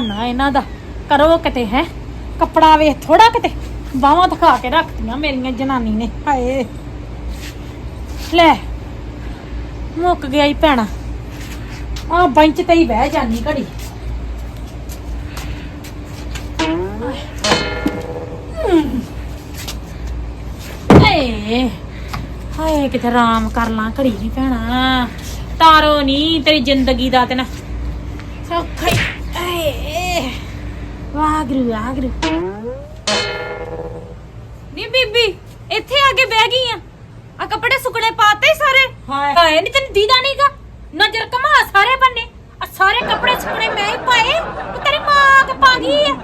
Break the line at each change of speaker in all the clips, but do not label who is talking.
ਨਾ ਇਹਨਾਂ ਦਾ। ਕਰੋ ਕਿਤੇ ਹੈ? ਕੱਪੜਾ ਵੇਖ ਥੋੜਾ ਕਿਤੇ। ਬਾਹਾਂ ਦਿਖਾ ਕੇ ਰੱਖਤੀਆਂ ਮੇਰੀਆਂ ਜਨਾਨੀ ਨੇ। ਹਾਏ। ਲੈ ਮੁੱਕ ਗਿਆ ਹੀ ਭੈਣਾ। ਆ ਬੈਂਚ ਤੇ ਹੀ ਬਹਿ ਜਾਨੀ ਘੜੀ। ਏ ਹਾਏ ਕਿਤੇ ਆਰਾਮ ਕਰ ਲਾਂ ਘੜੀ ਨਹੀਂ ਭੈਣਾ। ਤਾਰੋ ਨਹੀਂ ਤੇਰੀ ਜ਼ਿੰਦਗੀ ਦਾ ਤੇ ਨਾ। ਸੌਖਾ ਹੀ ਏ ਵਾਗਰੂ ਵਾਗਰੂ।
ਨੀ ਬੀਬੀ ਇੱਥੇ ਆ ਕੇ ਬਹਿ ਗਈ ਆ। ਆ ਕੱਪੜੇ ਸੁਕਣੇ ਪਾਤੇ ਸਾਰੇ।
ਹਾਏ।
ਹਾਏ ਨੀ ਤੈਨੂੰ ਦੀਦਾ ਨਹੀਂਗਾ ਨਜ਼ਰ ਕਮਾ ਸਾਰੇ ਬੰਨੇ। ਆ ਸਾਰੇ ਕੱਪੜੇ ਸੁਕਣੇ ਮੈਂ ਹੀ ਪਾਏ। ਤੇ ਤੇਰੀ ਮਾਂ ਤੇ ਪਾ ਗਈ ਆ।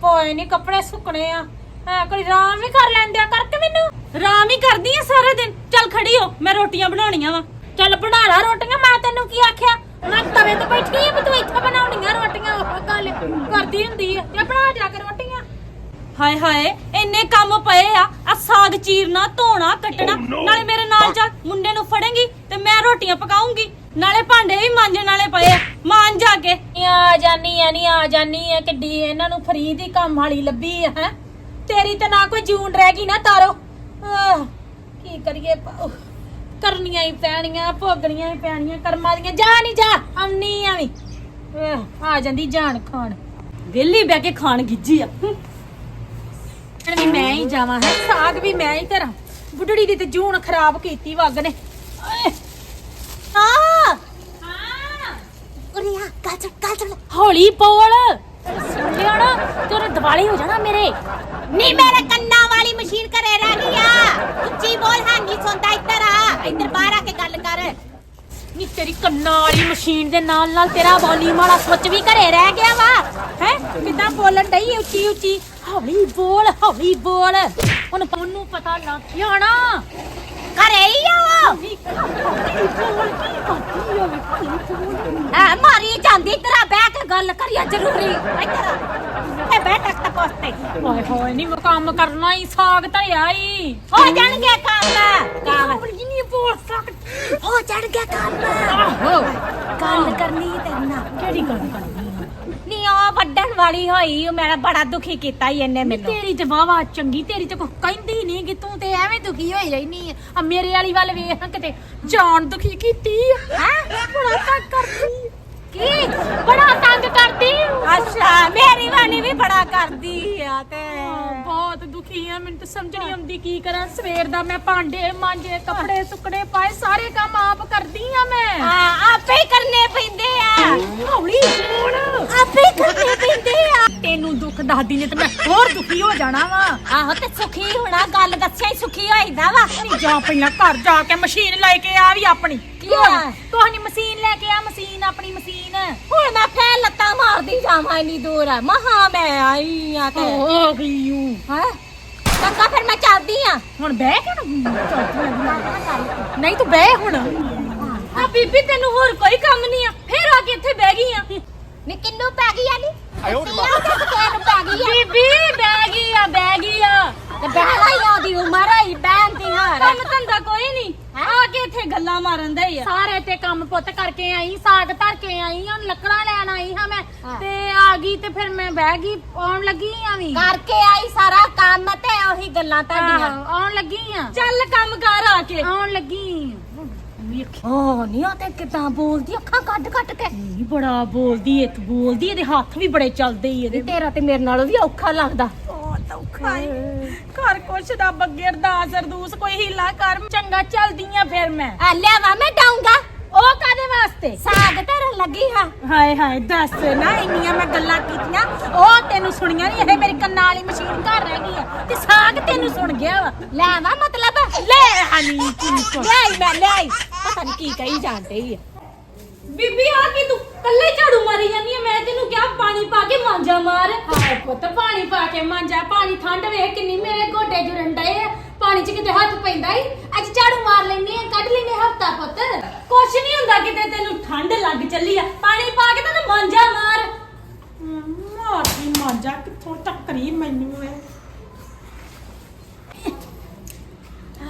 ਪੋਏ ਨਹੀਂ ਕੱਪੜੇ ਸੁੱਕਣੇ ਆ। ਐ ਕੋਈ ਆਰਾਮ ਵੀ ਕਰ ਲੈਂਦਿਆ ਕਰਕੇ ਮੈਨੂੰ।
ਰਾਮ ਹੀ ਕਰਦੀ ਆ ਸਾਰੇ ਦਿਨ। ਚੱਲ ਖੜੀ ਹੋ ਮੈਂ ਰੋਟੀਆਂ ਬਣਾਉਣੀਆਂ ਵਾ।
ਚੱਲ ਬਣਾ ਲਾ ਰੋਟੀਆਂ ਮੈਂ ਤੈਨੂੰ ਕੀ ਆਖਿਆ? ਮੈਂ ਤਵੇ ਤੇ ਬੈਠੀ ਆ ਵੀ ਤੂੰ ਇੱਥੇ ਬਣਾਉਣੀਆਂ ਰੋਟੀਆਂ ਉਹ ਗੱਲ ਕਰਦੀ ਹੁੰਦੀ ਆ ਤੇ ਬਣਾ ਜਾ ਕੇ ਰੋਟੀਆਂ।
ਹਾਏ ਹਾਏ ਇੰਨੇ ਕੰਮ ਪਏ ਆ ਆ ਸਾਗ ਚੀਰਨਾ ਧੋਣਾ ਕੱਟਣਾ ਨਾਲੇ ਮੇਰੇ ਨਾਲ ਚੱਲ ਮੁੰਡੇ ਨੂੰ ਫੜੇਂਗੀ ਤੇ ਮੈਂ ਰੋਟੀਆਂ ਪਕਾਉਂਗੀ। ਨਾਲੇ ਭਾਂਡੇ ਵੀ ਮਾਂਜਣ ਵਾਲੇ ਪਏ ਆ ਮਾਂਜ ਜਾ ਕੇ।
ਨੀ ਆ ਜਾਨੀ ਆ ਨਹੀਂ ਆ ਜਾਨੀ ਆ ਕਿੱਡੀ ਇਹਨਾਂ ਨੂੰ ਫਰੀ ਦੀ ਕੰਮ ਵਾਲੀ ਲੱਭੀ ਆ ਹੈ? ਤੇਰੀ ਤੇ ਨਾ ਕੋਈ ਜੂਨ ਰਹਿ ਗਈ ਨਾ ਤਾਰੋ। ਆਹ, ਕੀ ਕਰੀਏ ਪ- ਕਰਨੀਆਂ ਹੀ ਪੈਣੀਆਂ ਭੋਗਣੀਆਂ ਹੀ ਪੈਣੀਆਂ ਕਰਮਾਂ ਦੀਆਂ। ਜਾ ਨਹੀਂ ਜਾ ਆਉਣੀ ਆ ਵੀ। ਆ ਜਾਂਦੀ ਜਾਨ ਖਾਣ।
ਵਿਹਲੀ ਬਹਿ ਕੇ ਖਾਣ ਗਿੱਜੀ ਆ। ਹੂੰ।
ਹੁਣ ਵੀ ਮੈਂ ਹੀ ਜਾਵਾਂ ਹੈ? ਸਾਗ ਵੀ ਮੈਂ ਹੀ ਧਰਾਂ। ਬੁੱਢੜੀ ਦੀ ਤੇ ਜੂਨ ਖਰਾਬ ਕੀਤੀ ਵੱਗ ਨੇ। ਓਏ। ਆ ਉਰੀਆ ਕਾਚੜ ਕਾਚੜ ਹੌਲੀ ਬੋਲ। ਸੁਣ ਲਿਆ ਨਾ ਤੇਰੇ ਦਿਵਾਲੀ ਹੋ ਜਾਣਾ ਮੇਰੇ।
ਨੀ ਮੇਰੇ ਮਸ਼ੀਨ ਘਰੇ ਰਹਿ ਗਈ ਆ। ਉੱਚੀ ਬੋਲ ਹਾਂ ਨਹੀਂ ਸੁਣਦਾ ਇੱਧਰ ਆ। ਇੱਧਰ ਬਾਹਰ ਆ ਕੇ ਗੱਲ ਕਰ।
ਨੀ ਤੇਰੀ ਕੰਨਾਂ ਵਾਲੀ ਮਸ਼ੀਨ ਦੇ ਨਾਲ ਨਾਲ ਤੇਰਾ ਵੋਲੀਅਮ ਵਾਲਾ ਸੁੱਚ ਵੀ ਘਰੇ ਰਹਿ ਗਿਆ ਵਾ। ਹੈ? ਕਿਦਾਂ ਬੋਲਣ ਡਈ ਉੱਚੀ ਉੱਚੀ? ਹੌਲੀ ਬੋਲ ਹੌਲੀ ਬੋਲ। ਹੁਣ ਉਹਨੂੰ ਪਤਾ ਲੱਗ ਗਿਆ ਨਾ।
ਘਰੇ ਹੀ ਆ ਉਹ। ਮਾਰੀ ਜਾਂਦੀ ਆ ਬਹਿ ਕੇ ਗੱਲ ਕਰੀਏ ਜ਼ਰੂਰੀ। ਇੱਧਰ ਆ। ਇਹ ਬਹਿ ਟੱਕ ਟੱਕ
ਹੋਏ ਨਹੀਂ ਮੈਂ ਕੰਮ ਕਰਨਾ ਹੀ ਸਾਗ ਧਰਿਆ ਹੀ।
ਹੋ ਜਾਣਗੇ ਕੰਮ। ਕੰਮ।
ਨਹੀਂ ਬੋਲ ਸਕਦੀ
ਹੋ ਜਾਣਗੇ ਕੰਮ।
ਆਹੋ।
ਗੱਲ ਕਰਨੀ ਹੈ ਤੇਰੇ ਨਾਲ।
ਕਿਹੜੀ ਗੱਲ ਕਰਨੀ ਆ
ਨੀ ਉਹ ਵੱਡਣ ਵਾਲੀ ਹੋਈ ਉਹ ਮੇਰਾ ਬੜਾ ਦੁਖੀ ਕੀਤਾ ਹੀ ਇਹਨੇ ਮੈਨੂੰ।
ਤੇਰੀ ਤੇ ਵਾਵਾ ਚੰਗੀ ਤੇਰੀ ਤੇ ਕੋਈ ਕਹਿੰਦੀ ਨਹੀਂ ਕਿ ਤੂੰ ਤੇ ਐਵੇਂ ਦੁਖੀ ਹੋਈ ਰਹਿਨੀ ਆ। ਆ ਮੇਰੇ ਵਾਲੀ ਵੱਲ ਵੇਖ ਕਿਤੇ ਜਾਨ ਦੁਖੀ ਕੀਤੀ ਹੈ ਬੜਾ ਤੰਗ ਕਰਦੀ
ਕੀ
ਬੜਾ ਤੰਗ ਕਰਦੀ
ਅੱਛਾ ਮੇਰੀ ਵਾਲੀ ਵੀ ਬੜਾ ਕਰਦੀ ਆ ਤੇ।
ਬਹੁਤ ਦੁਖੀ ਆ ਮੈਨੂੰ ਤਾਂ ਸਮਝ ਨਹੀਂ ਆਉਂਦੀ ਕੀ ਕਰਾਂ। ਸਵੇਰ ਦਾ ਮੈਂ ਭਾਂਡੇ ਮਾਂਜੇ ਕੱਪੜੇ ਸੁੱਕਣੇ ਪਾਏ ਸਾਰੇ ਕੰਮ ਆਪ ਕਰਦੀ ਆ ਮੈਂ।
ਹਾਂ ਆਪੇ ਹੀ ਕਰਨੇ ਪੈਂਦੇ ਆ।
ਹੌਲੀ ਬੋਲ।
ਆਪੇ ਕਰਨੇ ਪੈਂਦੇ ਆ।
ਤੈਨੂੰ ਦੁੱਖ ਦੱਸਦੀ ਨੇ ਤੇ ਮੈਂ ਹੋਰ ਦੁਖੀ ਹੋ ਜਾਣਾ ਵਾ।
ਆਹੋ ਤੇ ਸੁਖੀ ਹੋਣਾ ਗੱਲ ਦੱਸਿਆ ਹੀ ਸੁਖੀ ਹੋਈਦਾ ਵਾ।
ਨਹੀਂ ਜਾ ਪਹਿਲਾਂ ਘਰ ਜਾ ਕੇ ਮਸ਼ੀਨ ਲੈ ਕੇ ਆ ਵੀ ਆਪਣੀ।
ਕੀ ਆ?
ਤੁਹਾਡੀ ਮਸ਼ੀਨ ਲੈ ਕੇ ਆ ਮਸ਼ੀਨ ਆਪਣੀ ਮਸ਼ੀਨ।
ਹੁਣ ਮੈਂ ਫੇਰ ਲੱਤਾਂ ਮਾਰਦੀ ਜਾਵਾਂ ਇੰਨੀ ਦੂਰ। ਮਹਾ ਮੈਂ ਆਈ ਆ ਤੇ।
ਹੋ ਗਈ ਹੂੰ
ਹੈ? ਚੰਗਾ ਫਿਰ ਮੈਂ ਚੱਲਦੀ ਆ।
ਹੁਣ ਬਹਿ ਕੇ ਨਾ ਨਹੀਂ ਤੂੰ ਬਹਿ ਹੁਣ।
ਆ ਬੀਬੀ ਤੈਨੂੰ ਹੋਰ ਕੋਈ ਕੰਮ ਨਹੀਂ ਆ। ਫੇਰ ਆ ਕੇ ਇੱਥੇ ਬਹਿ ਗਈ ਆ।
ਨੀ ਕਿੰਨੂੰ ਪੈ ਗਈ ਆ ਨੀ? ਤੀਆਂ ਤੇ ਕਿਨੂੰ ਪੈ ਗਈ ਆ।
ਬੀਬੀ ਬਹਿ ਗਈ ਆ ਬਹਿ ਗਈ ਆ।
ਤੇ ਬਹਿਲਾ ਹੀ ਆਦੀ ਉਮਰ ਆਈ ਬਹਿਣ ਦੀ ਹਾਰ।
ਕੰਮ ਧੰਦਾ ਕੋਈ ਨਹੀਂ ਆ ਕੇ ਇੱਥੇ ਗੱਲਾਂ ਮਾਰਨ ਦਾ ਹੀ ਆ।
ਸਾਰੇ ਤੇ ਕੰਮ ਪੁੱਤ ਕਰਕੇ ਆਈ ਸਾਗ ਧਰ ਕੇ ਆਈ ਹੁਣ ਲੱਕੜਾਂ ਲੈਣ ਆਈ ਹਾਂ ਮੈਂ।
ਹਾਂ।
ਤੇ ਆ ਗਈ ਤੇ ਫਿਰ ਮੈਂ ਬਹਿ ਗਈ ਆਉਣ ਲੱਗੀ ਆ ਵੀ।
ਕਰਕੇ ਆਈ ਸਾਰਾ ਕੰਮ ਤੇ ਉਹੀ ਗੱਲਾਂ ਤੁਹਾਡੀਆਂ।
ਆਹੋ, ਆਉਣ ਲੱਗੀ ਆ।
ਚੱਲ ਕੰਮ ਕਰ ਆ ਕੇ।
ਆਉਣ ਲੱਗੀ। ਵੇਖ
ਓ ਨੀ ਉਹ ਤੇ ਕਿਦਾਂ ਬੋਲਦੀ ਅੱਖਾਂ ਕੱਢ ਕੱਢ ਕੇ।
ਨਹੀਂ ਬੜਾ ਬੋਲਦੀ ਤੂੰ ਬੋਲਦੀ ਇਹਦੇ ਹੱਥ ਵੀ ਬੜੇ ਚੱਲਦੇ ਈ ਇਹਦੇ।
ਤੇਰਾ ਤੇ ਮੇਰੇ ਨਾਲੋਂ ਵੀ ਔਖਾ ਲੱਗਦਾ।
ਬਹੁਤ ਔਖਾ ਘਰ ਕੁਛ ਦਾ ਬੱਗੇ ਅਰਦਾਸ ਅਰਦੂਸ ਕੋਈ ਹੀਲਾ ਕਰ। ਚੰਗਾ ਚੱਲਦੀ ਆ ਫਿਰ ਮੈਂ।
ਆ ਲਿਆਵਾ ਮੈਂ ਡਾਉਂਗਾ
ਉਹ ਕਾਦੇ ਵਾਸਤੇ?
ਸਾਗ ਧਰਨ ਲੱਗੀ ਹਾਂ।
ਹਾਏ ਹਾਏ ਦੱਸ ਨਾ ਇੰਨੀਆਂ ਮੈਂ ਗੱਲਾਂ ਕੀਤੀਆਂ। ਉਹ ਤੈਨੂੰ ਸੁਣੀਆਂ ਨਹੀਂ ਇਹ ਮੇਰੀ ਕੰਨਾਂ ਵਾਲੀ ਮਸ਼ੀਨ ਘਰ ਰਹਿ ਗਈ ਆ ਤੇ ਸਾਗ ਤੈਨੂੰ ਸੁਣ ਗਿਆ ਵਾ।
ਲੈਵਾ ਮਤਲਬ
ਲੈ ਹਨੀ ਤੂੰ।
ਲਿਆਈ ਮੈਂ ਲਿਆਈ ਪਤਾ ਨਹੀਂ ਕੀ ਕਹੀ ਜਾਂਦੇ ਹੀ
ਬੀਬੀ ਆ ਕੇ ਤੂੰ ਕੱਲੇ ਝਾੜੂ ਮਾਰੀ ਜਾਂਦੀ ਆ? ਮੈਂ ਤੈਨੂੰ ਕਿਹਾ ਪਾਣੀ ਪਾ ਕੇ ਮਾਂਜਾ ਮਾਰ।
ਹਾਏ ਪੁੱਤ ਪਾਣੀ ਪਾ ਕੇ ਮਾਂਜਾ। ਪਾਣੀ ਠੰਡ ਵੇਖ ਕਿੰਨੀ ਮੇਰੇ ਗੋਡੇ ਜੁਰਨ ਡਏ ਆ। ਪਾਣੀ 'ਚ ਕਿਤੇ ਹੱਥ ਪੈਂਦਾ ਈ। ਅੱਜ ਝਾੜੂ ਮਾਰ ਲੈਨੇ ਆ ਕੱਢ ਲੈਨੇ ਹਫਤਾ ਪੁੱਤ।
ਕੁਛ ਨਹੀਂ ਹੁੰਦਾ ਕਿਤੇ ਤੈਨੂੰ ਠੰਡ ਲੱਗ ਚੱਲੀ ਆ। ਪਾਣੀ ਪਾ ਕੇ ਤੈਨੂੰ ਮਾਂਜਾ ਮਾਰ।
ਮਾਰਦੀ ਮਾਂਜਾ ਕਿੱਥੋਂ ਟੱਕਰੀ ਮੈਨੂੰ ਏ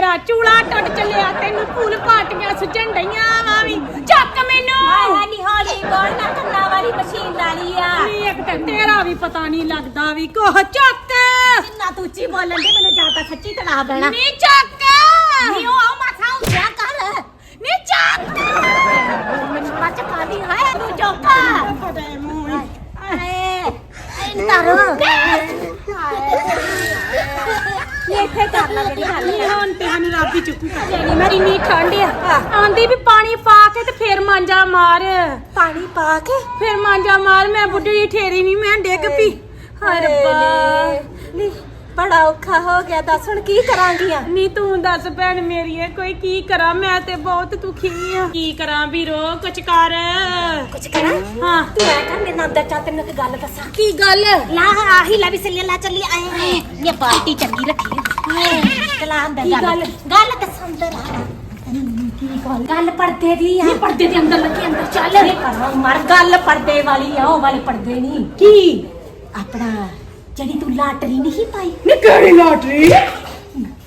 ਮੇਰਾ ਚੂੜਾ ਟੁੱਟ ਚੱਲਿਆ ਤੈਨੂੰ ਫੁੱਲ ਪਾਟੀਆਂ ਸੁਝਣ ਡਈਆਂ ਵਾ ਵੀ। ਚੱਕ
ਹਾਏ
ਮੈਨੂੰ!
ਨੀ ਹੌਲੀ ਬੋਲ ਨਾ ਕੰਨਾਂ ਵਾਲੀ ਮਸ਼ੀਨ ਵਾਲੀ ਆ।
ਨੀ ਇੱਕ ਤੇ ਤੇਰਾ ਵੀ ਪਤਾ ਨਹੀਂ ਲੱਗਦਾ ਵੀ ਕੋਹ ਚੱਕ।
ਜਿੰਨਾ ਤੂੰ ਉੱਚੀ ਬੋਲਣ ਦੀ ਮੈਨੂੰ ਜ਼ਿਆਦਾ ਸੱਚੀ ਤੜਾ ਬੈਣਾ
ਨੀ ਚੱਕ!
ਨੀ ਉਹ ਆ ਮਾਥਾ ਉੱਚਾ ਕਰ।
ਨੀ ਚੱਕ!
ਮੈਨੂੰ ਬੜਾ ਚੱਕਾ ਦੀ ਹਾਏ ਤੂੰ ਚੌਕਾ।
ਫਟੇ ਮੂੰਹ
ਹਾਏ ਨੀ ਤਾਰੋ ਨੀ ਇੱਥੇ ਕਰ ਲੈ ਜਿਹੜੀ ਗੱਲ
ਨੀ ਹੁਣ ਤੇ ਹਨ ਰੱਬ ਹੀ ਚੁੱਕੂ ਕਰ ਦੇਣੀ ਮੇਰੀ ਨੀ ਠੰਡ ਆ ਆਂਦੀ ਵੀ ਪਾਣੀ ਪਾ ਕੇ ਤੇ ਫੇਰ ਮਾਂਜਾ ਮਾਰ।
ਪਾਣੀ ਪਾ ਕੇ?
ਫੇਰ ਮਾਂਜਾ ਮਾਰ ਮੈਂ ਬੁੱਢੀ ਜਿਹੀ ਠੇਰੀ ਨਹੀਂ ਮੈਂ ਡਿੱਗ ਪਈ। ਹਾਏ ਰੱਬਾ।
ਨੀ ਬੜਾ ਔਖਾ ਹੋ ਗਿਆ। ਦੱਸ ਹੁਣ ਕੀ ਕਰਾਂਗੀਆਂ?
ਨੀ ਤੂੰ ਦੱਸ ਭੈਣ ਮੇਰੀਏ ਕੋਈ ਕੀ ਕਰਾਂ? ਮੈਂ ਤੇ ਬਹੁਤ ਦੁਖੀ ਆ। ਕੀ ਕਰਾਂ ਵੀਰੋ? ਕੁਛ ਕਰ।
ਕੁਝ ਕਰਾਂ?
ਹਾਂ।
ਤੂੰ ਐ ਕਰ ਮੇਰੇ ਨਾਲ ਤੈਨੂੰ ਇੱਕ ਗੱਲ ਦੱਸਾਂ।
ਕੀ ਗੱਲ?
ਲਾ ਆਹੀ ਲੈ ਵੀ ਸੱਲੇ ਲਾ ਚੱਲੀ ਆਏ। ਇਹ ਬਾਲਟੀ ਚੰਗੀ ਰੱਖੀ ਹਾਏ ਚਲਾ ਅੰਦਰ
ਕੀ ਗੱਲ?
ਗੱਲ ਦੱਸਾਂ ਅੰਦਰ ਆ। ਕੀ ਗੱਲ ਗੱਲ ਪਰਦੇ ਦੀ ਆ।
ਪਰਦੇ ਦੇ ਅੰਦਰ ਲੱਗੇ ਅੰਦਰ ਚੱਲ।
ਚੱਲ ਕਰੋ ਮਰ ਗੱਲ ਪਰਦੇ ਵਾਲੀ ਆ ਉਹ ਵਾਲੇ ਪਰਦੇ ਨਹੀਂ।
ਕੀ?
ਆਪਣਾ ਜਿਹੜੀ ਤੂੰ ਲਾਟਰੀ ਨਹੀਂ ਪਾਈ?
ਨੀ ਕਿਹੜੀ ਲਾਟਰੀ?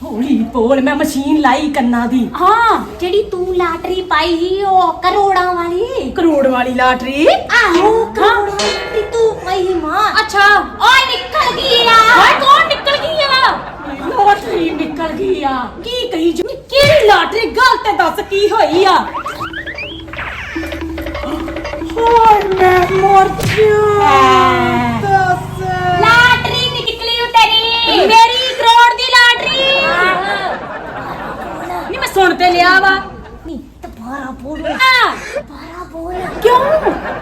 ਹੌਲੀ ਬੋਲ ਮੈਂ ਮਸ਼ੀਨ ਲਾਈ ਕੰਨਾਂ ਦੀ।
ਹਾਂ
ਜਿਹੜੀ ਤੂੰ ਲਾਟਰੀ ਪਾਈ ਸੀ ਉਹ ਕਰੋੜਾਂ ਵਾਲੀ।
ਕਰੋੜ ਵਾਲੀ ਲਾਟਰੀ?
ਆਹੋ ਕਰੋੜਾਂ ਵਾਲੀ ਤੂੰ ਪਾਈ ਸੀ ਮਾਂ।
ਅੱਛਾ।
ਓਏ ਨਿਕਲ ਗਈ ਆ।
ਹਾਏ ਕੌਣ ਨਿਕਲ ਗਈ ਆ ਲਾਟਰੀ ਨਿਕਲ ਗਈ ਆ ਕੀ ਕਹੀ ਜੋ ਕਿਹੜੀ ਲਾਟਰੀ ਗੱਲ ਤੇ ਦੱਸ ਕੀ ਹੋਈ ਆ ਹਾਏ ਮੈਂ ਮਰ ਗਿਆ ਦੱਸ
ਲਾਟਰੀ ਨਿਕਲੀ ਓ ਤੇਰੀ
ਮੇਰੀ ਕਰੋੜ ਦੀ ਲਾਟਰੀ ਨਹੀਂ ਮੈਂ ਸੁਣ ਤੇ ਲਿਆ ਵਾ
ਨੀ ਦੁਬਾਰਾ ਬੋਲ
ਆ
ਦੁਬਾਰਾ ਬੋਲ
ਕਿਉਂ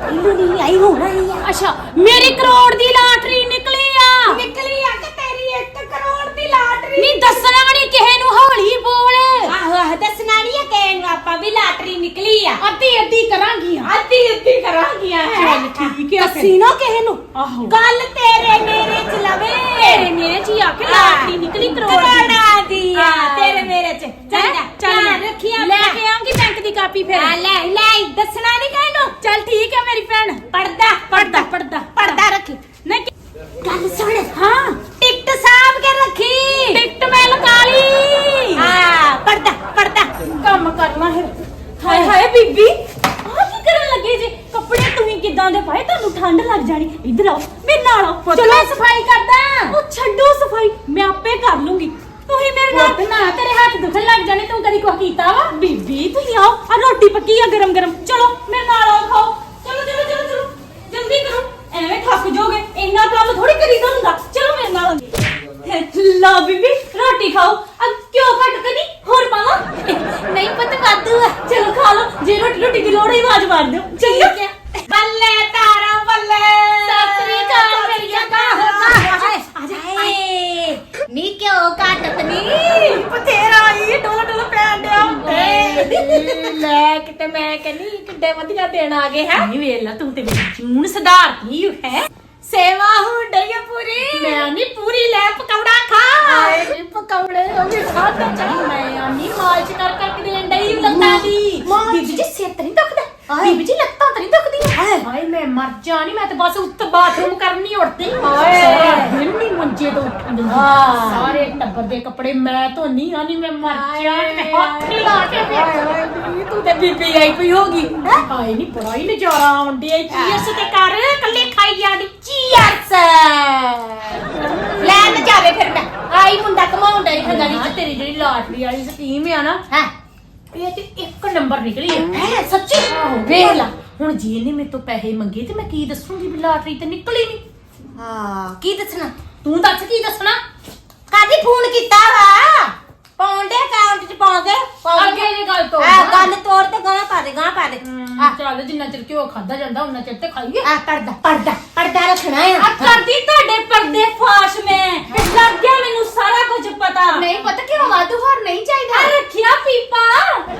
ਇਹਨੂੰ ਨਹੀਂ ਆਈ ਹੋਣਾ ਹੀ ਆ
ਅੱਛਾ ਮੇਰੀ ਕਰੋੜ ਦੀ ਲਾਟਰੀ ਨਿਕਲੀ ਆ
ਨਿਕਲੀ ਆ ਕਿ ਤੇਰੀ 1 ਕਰੋੜ ਦੀ ਲਾਟਰੀ
ਨਹੀਂ ਦੱਸਣਾ ਨਹੀਂ ਕਿਸੇ ਨੂੰ ਹੌਲੀ ਬੋਲ
ਆਹੋ ਆਹੋ ਦੱਸਣਾ ਨਹੀਂ ਆ ਕਿ ਨੂੰ ਆਪਾਂ ਵੀ ਲਾਟਰੀ ਨਿਕਲੀ ਆ।
ਅੱਧੀ ਅੱਧੀ ਕਰਾਂਗੀ
ਅੱਧੀ ਅੱਧੀ ਕਰਾਂਗੀਆਂ
ਚੱਲ ਠੀਕ ਆ
ਦੱਸੀ ਨਾ ਕਿਸੇ ਨੂੰ।
ਆਹੋ।
ਗੱਲ ਤੇਰੇ ਮੇਰੇ ਚ ਲਵੇ।
ਤੇਰੇ ਮੇਰੇ ਜੀ ਆ ਕੇ ਲਾਟਰੀ ਨਿਕਲੀ ਕਰੋੜ ਦੀ।
ਕਰੋੜਾਂ ਦੀ ਆ
ਹਾਂ।
ਤੇਰੇ ਮੇਰੇ ਚ। ਚੱਲ ਜਾ।
ਚੱਲ
ਧਿਆਨ ਰੱਖੀ
ਲੈ। ਕੇ ਆਉਂਗੀ ਬੈਂਕ ਦੀ ਕਾਪੀ ਫਿਰ।
ਆ ਲੈ। ਲੈ ਦੱਸਣਾ ਨਹੀਂ ਨੂੰ।
ਚੱਲ ਠੀਕ ਹੈ ਮੇਰੀ ਭੈਣ।
ਪੜਦਾ
ਪੜਦਾ ਪੜਦਾ
ਪੜਦਾ ਰੱਖੀ
ਨਹੀਂ
ਗੱਲ ਸੁਣ
ਹਾਂ
ਟਿਕਟ ਸਾਹਬ ਕੇ ਰੱਖੀ
ਟਿਕਟ ਮੈਂ ਲਗਾ ਲਈ
ਹਾਂ ਪੜਦਾ ਪੜਦਾ
ਕੰਮ ਕਰਨਾ ਹੈ ਹਾਏ ਹਾਏ ਬੀਬੀ। ਆਹ ਕੀ ਕਰਨ ਲੱਗੇ ਜੇ? ਕੱਪੜੇ ਤੁਸੀਂ ਕਿਦਾਂ ਦੇ ਪਾਏ? ਤੁਹਾਨੂੰ ਠੰਡ ਲੱਗ ਜਾਣੀ। ਇੱਧਰ ਆਓ ਮੇਰੇ ਨਾਲ ਆਓ। ਚਲੋ। ਮੈਂ ਸਫ਼ਾਈ ਕਰਦਾ। ਉਹ ਛੱਡੋ ਸਫ਼ਾਈ ਮੈਂ ਆਪੇ ਕਰ ਲੂੰਗੀ। ਤੁਸੀਂ ਮੇਰੇ ਨਾਲ ਨਾ ਤੇਰੇ ਹੱਥ ਦੁਖਣ ਲੱਗ ਜਾਣੇ ਤੂੰ ਕਦੀ ਕੁਝ ਕੀਤਾ ਵਾ? ਬੀਬੀ ਤੁਸੀਂ ਆਓ। ਆ ਰੋਟੀ ਪੱਕੀ ਆ ਗਰਮ ਗਰਮ। ਚਲੋ ਮੇਰੇ ਨਾਲ ਆਓ ਖਾਓ। ਚਲੋ ਚਲੋ ਚਲੋ ਚਲੋ। ਜਲਦੀ ਕਰੋ। ਐਵੇਂ ਥੱਕ ਜਾਓਗੇ ਇੰਨਾ ਕੰਮ ਥੋੜੀ ਕਰੀਦਾ ਹੁੰਦਾ। ਚਲੋ ਮੇਰੇ ਨਾਲ ਲਾ ਬੀਬੀ ਰੋਟੀ ਖਾਓ। ਆ ਕਿਉਂ ਘੱਟ ਕਰੀ ਹੋਰ ਪਾਵਾਂ? ਨਹੀਂ ਪਤਾ ਵਾਧੂ ਆ। ਚਲੋ ਖਾ ਲਓ। ਜੇ ਰੋਟੀ ਰੋਟੀ ਦੀ ਲੋੜ ਹੈ ਆਵਾਜ਼ ਮਾਰ ਦਿਓ। ਚੰਗਾ।
ਬੱਲੇ ਤਾਰਾ ਬੱਲੇ।
ਸਤਿ ਸ੍ਰੀ ਅਕਾਲ ਮੇਰੀਆਂ
ਹਾਏ ਨੀ ਕਿਉਂ ਘਟਤ ਨੀ।
ਬਥੇਰਾ ਹੀ ਡੋਲ ਡੋਲ ਪੈਣ ਡਿਆ
ਲੈ ਕਿਤੇ ਮੈਂ ਕਹਿੰਨੀ ਕਿੱਡੇ ਵਧੀਆ ਦਿਨ ਆ ਗਏ ਹੈ।
ਨਹੀਂ ਵੇਲਾ ਤੂੰ ਤੇ ਮੇਰੀ ਜੂਨ ਸੁਧਾਰਤੀ ਹੈ?
ਸੇਵਾ ਹੋ ਡਈ ਆ ਪੂਰੀ
ਮੈਂ ਨਹੀਂ ਪੂਰੀ ਲੈ ਪਕੌੜਾ ਖਾ
ਹਾਏ ਪਕੌੜੇ ਉਹ ਵੀ ਖਾਦਾ ਚਾ
ਮੈਂ ਆਨੀ ਮਾਲਚ ਕਰ ਕਰਕੇ ਦੇਣ ਡਈ ਲੱਤਾਂ ਦੀ? ਬੀਬੀ ਜੀ ਸਿਰ ਤੇ ਨਹੀਂ ਦੁਖਦਾ
ਹਾਏ।
ਬੀਬੀ ਜਾਣੀ ਮੈਂ ਤੇ ਬਸ ਉੱਤ ਬਾਥਰੂਮ ਕਰਨੀ ਉੜਦੀ। ਸਾਰਾ ਦਿਨ ਨਹੀਂ ਮੰਜੇ ਤੋਂ ਉੱਠਣ ਦਿੰਦੀ।
ਹਾਂ।
ਸਾਰੇ ਟੱਬਰ ਦੇ ਕੱਪੜੇ ਮੈਂ ਧੋਨੀ ਆਨੀ ਮੈਂ ਮਰ। ਜਾਣੀ ਮੈਂ ਹੱਥ ਲਾ ਕੇ
ਹਾਏ,
ਤੂੰ ਤੇ ਬੀਬੀ ਆਈ ਪਈ ਹੋਗੀ। ਹਾਏ ਨਹੀਂ ਬੜਾ ਹੀ ਨਜ਼ਾਰਾ ਆਉਂਦੀ ਐ ਚੀਅਰਸ ਤੇ ਕਰ? ਕੱਲੇ ਖਾਈ ਜਾਂਦੀ
ਚੀਅਰਸ ਲੈ ਨਾ ਜਾਵੇ ਫਿਰ ਮੈਂ। ਆਈ ਮੁੰਡਾ ਕਮਾਉਣ ਡਈ
ਚੀਅਰਸ
ਖੰਗਣੀ
ਨਾ ਤੇਰੀ ਜਿਹੜੀ ਲਾਟਰੀ ਵਾਲੀ ਸਕੀਮ ਆ ਨਾ
ਹਾਂ?
ਇਹ ਤੇ ਇੱਕ ਨੰਬਰ ਨਿਕਲੀ ਹੈ
ਹੈ ਸੱਚੀ?
ਵੇਖ ਲਾ। ਹੁਣ ਜੇ ਇਹਨੇ ਮੇਰੇ ਤੋਂ ਪੈਸੇ ਮੰਗੇ ਤੇ ਮੈਂ ਕੀ ਦੱਸੂਗੀ ਵੀ ਲਾਟਰੀ ਤੇ ਨਿਕਲੀ ਨਹੀਂ
ਹਾਂ ਕੀ ਦੱਸਣਾ?
ਤੂੰ ਦੱਸ ਕੀ ਦੱਸਣਾ?
ਕਾਦੀ ਫੋਨ ਕੀਤਾ ਵਾ ਪਾਉਂਦੇ ਅਕਾਊਂਟ ਚ ਪਾਉਂਦੇ
ਅੱਗੇ ਦੀ ਗੱਲ
ਗੱਲ ਤੋੜ ਤੇ ਗਾਂ ਪਾ ਦੇ ਗਾਂ ਪਾ ਦੇ।
ਆ। ਚੱਲ ਜਿੰਨਾ ਚਿਰ ਘਿਓ ਖਾਦਾ ਜਾਂਦਾ ਉਹਨਾਂ ਚਿਰ ਤੇ ਖਾਈਏ।
ਆ ਪਰਦਾ ਪਰਦਾ ਪਰਦਾ ਰੱਖਣਾ
ਆ।
ਆ
ਕਰਦੀ ਤੁਹਾਡੇ ਪਰਦੇ ਫਾਸ਼ ਮੈਂ ਲੱਗ ਗਿਆ ਮੈਨੂੰ ਸਾਰਾ ਕੁਝ ਪਤਾ।
ਨਹੀਂ ਪਤਾ ਕਿਉਂ ਵਾਧੂ ਹੋਰ ਨਹੀਂ
ਆ
ਚਾਹੀਦਾ
ਰੱਖਿਆ ਪੀਪਾ।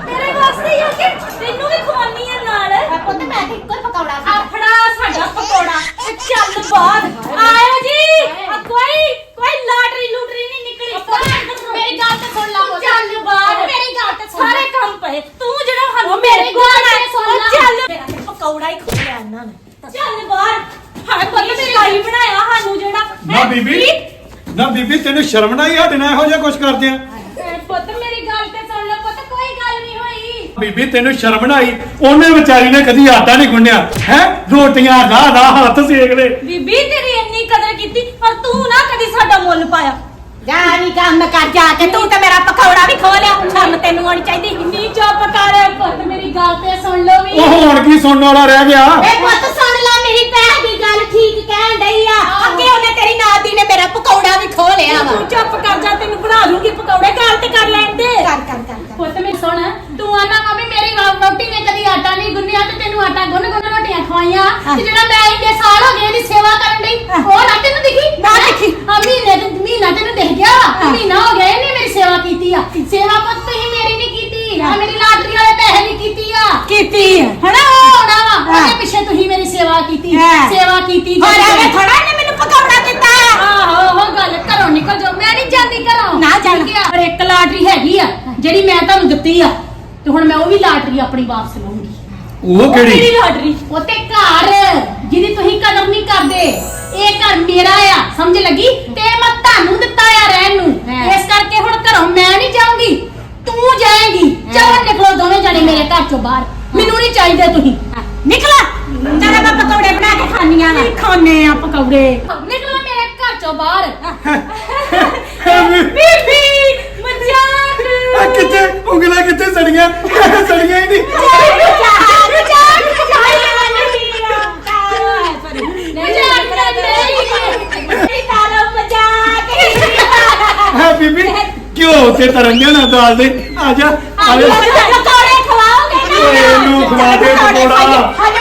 ਤੇਰੇ ਵਾਸਤੇ ਹੀ ਆ ਕਿ ਤੈਨੂੰ ਵੀ ਖਵਾਨੀ ਆ ਨਾਲ।
ਆ ਪੁੱਤ ਮੈਂ ਤੇ ਇੱਕੋ ਹੀ ਪਕੌੜਾ
ਆ ਫੜਾ ਸਾਡਾ ਪਕੌੜਾ। ਤੇ ਚੱਲ ਬਾਹਰ ਆਇਓ ਜੀ ਆ ਕੋਈ ਕੋਈ ਲਾਟਰੀ ਲੂਟਰੀ ਨਹੀਂ ਨਿਕਲੀ
ਮੇਰੀ ਗੱਲ ਤੇ ਸੁਣ ਲਾ ਪੁੱਤ।
ਚੱਲ ਬਾਹਰ
ਮੇਰੀ ਗੱਲ ਤੇ ਸੁਣ
ਸਾਰੇ ਕੰਮ ਭਾਈ ਬਣਾਇਆ ਸਾਨੂੰ ਜਿਹੜਾ
ਨਾ
ਹੈਂ?
ਬੀਬੀ
ਕੀ?
ਨਾ ਬੀਬੀ ਤੈਨੂੰ ਸ਼ਰਮ ਨਾ ਹੀ ਸਾਡੇ ਨਾਲ ਇਹੋ ਜਿਹਾ ਕੁਝ ਕਰਦੇ ਆ।
ਐ ਪੁੱਤ ਮੇਰੀ ਗੱਲ ਤੇ ਸੁਣ ਲੈ ਪੁੱਤ ਕੋਈ ਗੱਲ ਨਹੀਂ ਹੋਈ।
ਬੀਬੀ ਤੈਨੂੰ ਸ਼ਰਮ ਨਾ ਆਈ ਉਹਨੇ ਵਿਚਾਰੀ ਨੇ ਕਦੀ ਆਟਾ ਨਹੀਂ ਗੁੰਨਿਆ। ਹੈ? ਰੋਟੀਆਂ ਰਾਹ ਰਾਹ ਹੱਥ ਸੇਕ ਲੈ
ਬੀਬੀ ਤੇਰੀ ਇੰਨੀ ਕਦਰ ਕੀਤੀ ਪਰ ਤੂੰ ਨਾ ਕਦੀ ਸਾਡਾ ਮੁੱਲ ਪਾਇਆ।
ਜਾ ਨੀ ਕੰਮ ਕਰ ਜਾ ਕੇ ਤੂੰ ਤੇ ਮੇਰਾ ਪਕੌੜਾ ਵੀ ਖੋ ਲਿਆ। ਸ਼ਰਮ ਤੈਨੂੰ ਆਉਣੀ ਚਾਹੀਦੀ।
ਨੀ ਚੁੱਪ ਕਰ ਪੁੱਤ ਮੇਰੀ ਗੱਲ ਤੇ ਸੁਣ ਲਓ ਵੀ।
ਉਹ ਹੁਣ ਕੀ ਸੁਣਨ ਵਾਲਾ ਰਹਿ ਗਿਆ?
ਏ ਪੁੱਤ ਸੁਣ ਲੈ ਮੇਰੀ ਭੈਣ ਦੀ ਗੱਲ ਠੀਕ ਕਹਿਣ ਡਈ ਆ ਅੱਗੇ ਉਹਨੇ ਤੇਰੀ ਨਾਦੀ ਨੇ ਮੇਰਾ ਪਕੌੜਾ ਵੀ ਖੋ ਲਿਆ ਵਾ
ਤੂੰ ਚੁੱਪ ਕਰ ਜਾ ਤੈਨੂੰ ਬਣਾ ਦੂੰਗੀ ਪਕੌੜੇ ਗੱਲ ਤੇ ਕਰ ਲੈਣ ਦੇ
ਕਰ ਕਰ ਕਰ ਕਰ
ਪੁੱਤ ਮੇਰੀ ਸੁਣ ਤੂੰ ਆਨਾ ਮੰਮੀ ਮੇਰੀ ਵਾ- ਵਹੁਟੀ ਨੇ ਕਦੀ ਆਟਾ ਨਹੀਂ ਗੁੰਨਿਆ ਤੇ ਤੈਨੂੰ ਆਟਾ ਗੁੰਨ ਗੁੰਨ ਰੋਟੀਆਂ ਖਵਾਈਆਂ ਤੇ ਜਿਹੜਾ ਮੈਂ ਇੰਨੇ ਸਾਲ ਹੋ ਗਏ ਇਹਦੀ ਸੇਵਾ ਕਰਨ ਲਈ ਉਹ ਨਾ ਤੈਨੂੰ ਦਿਖੀ
ਨਾ ਦਿਖੀ।
ਆ ਮਹੀਨੇ ਤੇ ਮਹੀਨਾ ਤੈਨੂੰ ਦਿਖ ਗਿਆ ਵਾ। ਮਹੀਨਾ ਹੋ ਗਿਆ ਇਹਨੇ ਮੇਰੀ ਸੇਵਾ ਕੀਤੀ ਆ ਸੇਵਾ ਪੁੱਤ ਤੁਸੀਂ ਮੇਰੀ ਆ। ਮੇਰੀ ਲਾਟਰੀ ਵਾਲੇ ਪੈਸੇ ਨਹੀਂ ਕੀਤੀ ਆ।
ਕੀਤੀ
ਹਨਾ? ਉਹ ਹੋਣਾ ਵਾ। ਉਹਦੇ
ਹਾਂ।
ਪਿੱਛੇ ਤੁਸੀਂ ਮੇਰੀ ਸੇਵਾ ਕੀਤੀ।
ਹਾਂ।
ਸੇਵਾ ਕੀਤੀ
ਹੋਰ ਐਵੇਂ ਥੋੜਾ ਇਹਨੇ ਮੈਨੂੰ ਪਕੌੜਾ ਦਿੱਤਾ।
ਆਹੋ ਉਹ ਗੱਲ ਘਰੋਂ ਨਿਕਲ ਜਾਓ। ਮੈਂ ਨਹੀਂ ਜਾਂਦੀ ਘਰੋਂ।
ਨਾ ਜਾਣਾ।
ਠੀਕ ਆ? ਪਰ ਇੱਕ ਲਾਟਰੀ ਹੈਗੀ ਆ ਜਿਹੜੀ ਮੈਂ ਤੁਹਾਨੂੰ ਦਿੱਤੀ ਆ। ਤੇ ਹੁਣ ਮੈਂ ਉਹ ਵੀ ਲਾਟਰੀ ਆਪਣੀ ਵਾਪਸ ਲਵਾਂਗੀ
ਉਹ
ਮੇਰੀ
ਕਿਹੜੀ?
ਲਾਟਰੀ
ਉਹ ਤੇ ਘਰ ਜਿਹਦੀ ਤੁਸੀਂ ਕਦਰ ਨਹੀਂ ਕਰਦੇ। ਇਹ ਘਰ ਮੇਰਾ ਆ। ਸਮਝ ਲੱਗੀ ਤੇ ਮੈਂ ਤੁਹਾਨੂੰ ਦਿੱਤਾ ਆ ਰਹਿਣ ਨੂੰ
ਹਾਂ।
ਇਸ ਕਰਕੇ ਹੁਣ ਘਰੋਂ ਮੈਂ ਨਹੀਂ ਜਾਊਂਗੀ ਤੂੰ ਜਾਏਂਗੀ ਚਲੋ ਨਿਕਲੋ ਦੋਵੇਂ ਜਣੇ ਮੇਰੇ ਘਰ ਚੋਂ ਬਾਹਰ ਮੈਨੂੰ ਨਹੀਂ ਚਾਹੀਦੇ ਤੁਸੀਂ
ਨਿਕਲਾ ਤੇਰੇ ਮੈਂ ਪਕੌੜੇ ਬਣਾ ਕੇ ਖਾਣੀਆਂ ਵਾ
ਖਾਣੇ ਆ ਪਕੌੜੇ ਨਿਕਲੋ ਮੇਰੇ ਘਰ ਚੋਂ ਬਾਹਰ
ਬੀਬੀ ਮਜ਼ਾਕ
ਆ ਕਿੱਥੇ ਉਂਗਲਾਂ ਕਿੱਥੇ ਸੜੀਆਂ ਸੜੀਆਂ ਹੀ ਨਹੀਂ ਹੈ ਬੀਬੀ ਕਿਉਂ ਤੇ ਤਰੰਗਿਆ ਨਾ ਦਾਲ ਦੇ ਆ ਜਾ ਆ ਜਾ ਇਹਨੂੰ ਖਵਾ ਦੇ ਪਕੌੜਾ।